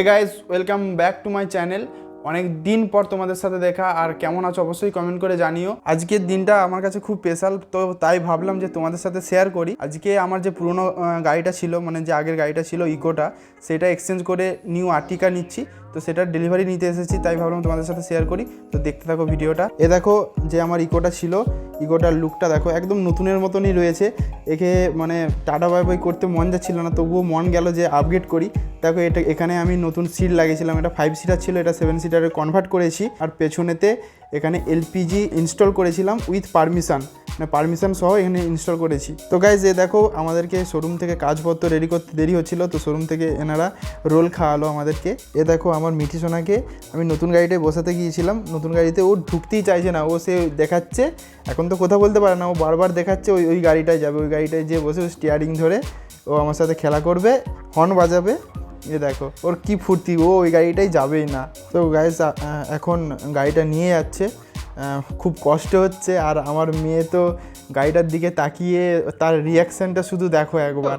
Hey guys welcome back to my channel অনেক দিন পর তোমাদের সাথে দেখা, আর কেমন আছো অবশ্যই কমেন্ট করে জানিও। আজকের দিনটা আমার কাছে খুব স্পেশাল তো তাই ভাবলাম যে তোমাদের সাথে শেয়ার করি। আজকে আমার যে পুরনো গাড়িটা ছিল মানে যে আগের গাড়িটা ছিল ইকোটা সেটা এক্সচেঞ্জ করে নিউ আর্টিকা নিচ্ছি। তো সেটার ডেলিভারি নিতে এসেছি, তাই ভাবলাম তোমাদের সাথে শেয়ার করি। তো দেখতে থাকো ভিডিওটা। এ দেখো যে আমার ইকোটা ছিল ইকোটার লুকটা দেখো, একদম নতুনের মতনই রয়েছে। একে মানে টাটা বাই বাই করতে মন যাচ্ছিল না, তবুও মন গেল যে আপগ্রেড করি। দেখো, এটা এখানে আমি নতুন সিট লাগিয়েছিলাম। এটা ফাইভ সিটার ছিল, এটা সেভেন সিটারে কনভার্ট করেছি। আর পেছনেতে এখানে এলপিজি ইনস্টল করেছিলাম উইথ পারমিশন মানে পারমিশন সহ এখানে ইনস্টল করেছি। তো গাইজ এ দেখো, আমাদেরকে শোরুম থেকে কাজপত্র রেডি করতে দেরি হচ্ছিল, তো শোরুম থেকে এনারা রোল খাওয়ালো আমাদেরকে। এ দেখো, আমার মিঠি সোনাকে আমি নতুন গাড়িটায় বসাতে গিয়েছিলাম। নতুন গাড়িতে ও ঢুকতেই চাইছে না, ও সে দেখাচ্ছে। এখন তো কথা বলতে পারে না, ও বারবার দেখাচ্ছে, ওই ওই গাড়িটায় যাবে। ওই গাড়িটায় যেয়ে বসে, ও স্টিয়ারিং ধরে ও আমার সাথে খেলা করবে হর্ন বাজাবে। এ দেখো, ওর কি ফুর্তি, ও ওই গাড়িটাই যাবেই না। তো গাইস এখন গাড়িটা নিয়ে যাচ্ছে। খুব কষ্ট হচ্ছে, আর আমার মেয়ে তো গাড়িটার দিকে তাকিয়ে, তার রিয়াকশানটা শুধু দেখো একবার।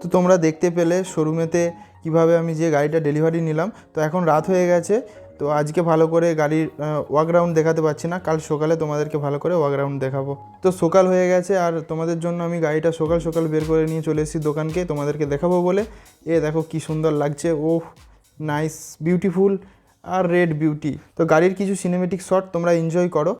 তো তোমরা দেখতে পেলে শোরুমেতে কীভাবে আমি যে গাড়িটা ডেলিভারি নিলাম। তো এখন রাত হয়ে গেছে, তো আজকে ভালো করে গাড়ির ওয়াক রাউন্ড দেখাতে পারছি না। কাল সকালে তোমাদেরকে ভালো করে ওয়াক রাউন্ড দেখাবো। তো সকাল হয়ে গেছে, আর তোমাদের জন্য আমি গাড়িটা সকাল সকাল বের করে নিয়ে চলে এসেছি দোকানকে, তোমাদেরকে দেখাবো বলে। এ দেখো কি সুন্দর লাগছে ও নাইস বিউটিফুল আর রেড বিউটি তো গাড়ির কিছু সিনেমেটিক শট তোমরা এনজয় করো।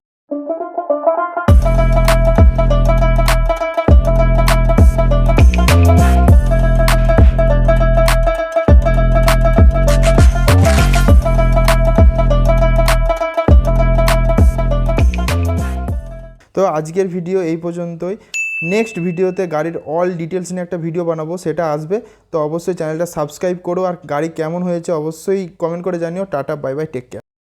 তো আজকের ভিডিও এই পর্যন্তই। নেক্সট ভিডিওতে গাড়ির অল ডিটেলস নিয়ে একটা ভিডিও বানাবো, সেটা আসবে। তো অবশ্যই চ্যানেলটা সাবস্ক্রাইব করো, আর গাড়ি কেমন হয়েছে অবশ্যই কমেন্ট করে জানিও। Tata bye bye take care